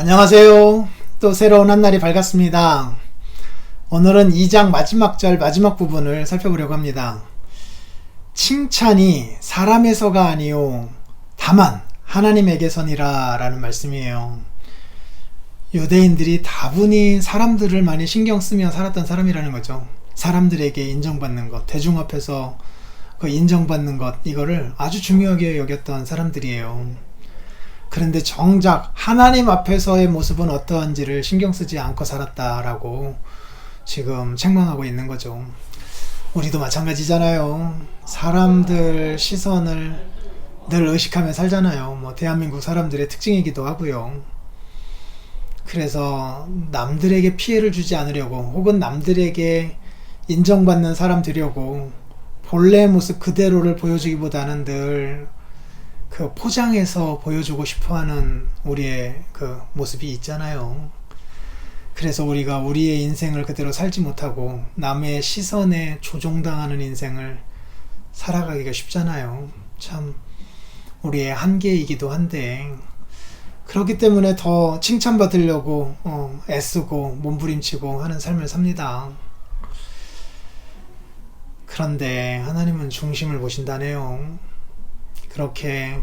안녕하세요. 또 새로운 한 날이 밝았습니다. 오늘은 2장 마지막 절 마지막 부분을 살펴보려고 합니다. 칭찬이 사람에서가 아니요 다만 하나님에게선이라 라는 말씀이에요. 유대인들이 다분히 사람들을 많이 신경 쓰며 살았던 사람이라는 거죠. 사람들에게 인정받는 것, 대중 앞에서 그 인정받는 것, 이거를 아주 중요하게 여겼던 사람들이에요. 그런데 정작 하나님 앞에서의 모습은 어떠한지를 신경 쓰지 않고 살았다라고 지금 책망하고 있는 거죠. 우리도 마찬가지잖아요. 사람들 시선을 늘 의식하며 살잖아요. 뭐 대한민국 사람들의 특징이기도 하고요. 그래서 남들에게 피해를 주지 않으려고 혹은 남들에게 인정받는 사람 되려고 본래 모습 그대로를 보여주기보다는 늘 그 포장해서 보여주고 싶어 하는 우리의 그 모습이 있잖아요. 그래서 우리가 우리의 인생을 그대로 살지 못하고 남의 시선에 조종당하는 인생을 살아가기가 쉽잖아요. 참 우리의 한계이기도 한데 그렇기 때문에 더 칭찬받으려고 어, 애쓰고 몸부림치고 하는 삶을 삽니다. 그런데 하나님은 중심을 보신다네요. 그렇게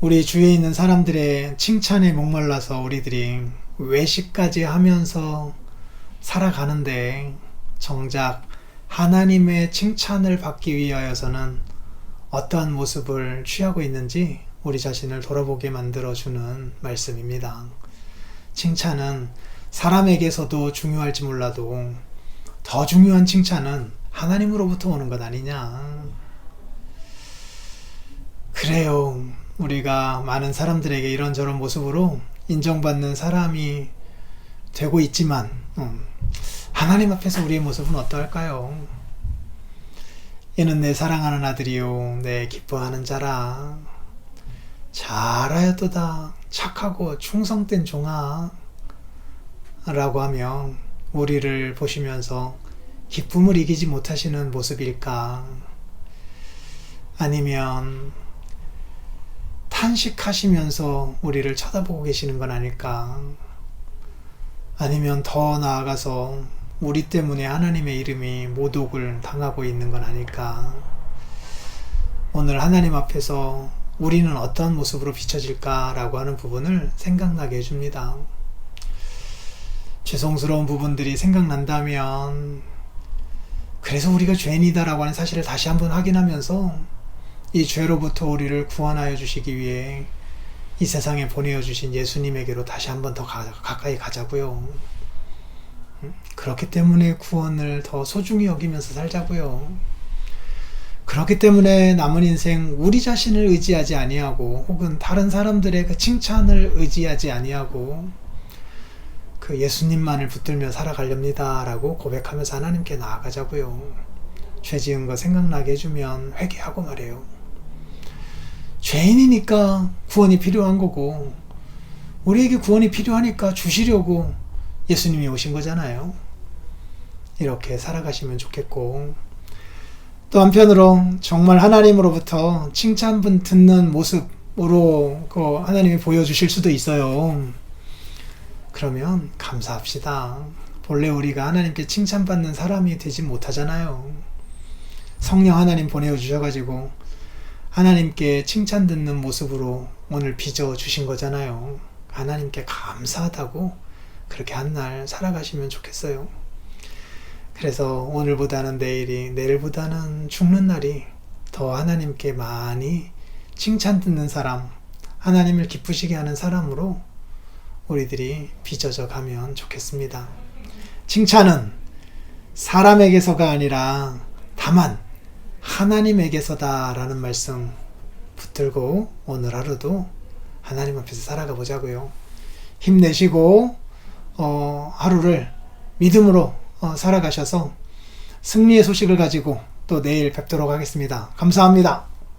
우리 주위에 있는 사람들의 칭찬에 목말라서 우리들이 외식까지 하면서 살아가는데 정작 하나님의 칭찬을 받기 위하여서는 어떠한 모습을 취하고 있는지 우리 자신을 돌아보게 만들어주는 말씀입니다. 칭찬은 사람에게서도 중요할지 몰라도 더 중요한 칭찬은 하나님으로부터 오는 것 아니냐. 그래요. 우리가 많은 사람들에게 이런저런 모습으로 인정받는 사람이 되고 있지만, 음, 하나님 앞에서 우리의 모습은 어떠할까요? 이는 내 사랑하는 아들이요, 내 기뻐하는 자라. 잘하였도다. 착하고 충성된 종아. 라고 하며 우리를 보시면서 기쁨을 이기지 못하시는 모습일까? 아니면 탄식하시면서 우리를 쳐다보고 계시는 건 아닐까? 아니면 더 나아가서 우리 때문에 하나님의 이름이 모독을 당하고 있는 건 아닐까? 오늘 하나님 앞에서 우리는 어떤 모습으로 비춰질까라고 하는 부분을 생각나게 해줍니다. 죄송스러운 부분들이 생각난다면, 그래서 우리가 죄인이다라고 하는 사실을 다시 한번 확인하면서 이 죄로부터 우리를 구원하여 주시기 위해 이 세상에 보내어 주신 예수님에게로 다시 한 번 더 가까이 가자고요. 음? 그렇기 때문에 구원을 더 소중히 여기면서 살자고요. 그렇기 때문에 남은 인생 우리 자신을 의지하지 아니하고 혹은 다른 사람들의 그 칭찬을 의지하지 아니하고 그 예수님만을 붙들며 살아가렵니다라고 고백하면서 하나님께 나아가자고요. 죄 지은 거 생각나게 해주면 회개하고 말해요. 죄인이니까 구원이 필요한 거고, 우리에게 구원이 필요하니까 주시려고 예수님이 오신 거잖아요. 이렇게 살아가시면 좋겠고, 또 한편으로 정말 하나님으로부터 칭찬분 듣는 모습으로 그 하나님이 보여주실 수도 있어요. 그러면 감사합시다. 본래 우리가 하나님께 칭찬받는 사람이 되지 못하잖아요. 성령 하나님 보내주셔가지고 하나님께 칭찬 듣는 모습으로 오늘 빚어 주신 거잖아요. 하나님께 감사하다고 그렇게 한 날 살아가시면 좋겠어요. 그래서 오늘보다는 내일이, 내일보다는 죽는 날이 더 하나님께 많이 칭찬 듣는 사람, 하나님을 기쁘시게 하는 사람으로 우리들이 빚어져 가면 좋겠습니다. 칭찬은 사람에게서가 아니라 다만 하나님에게서다라는 말씀 붙들고 오늘 하루도 하나님 앞에서 살아가 보자고요. 힘내시고 어, 하루를 믿음으로 어, 살아가셔서 승리의 소식을 가지고 또 내일 뵙도록 하겠습니다. 감사합니다.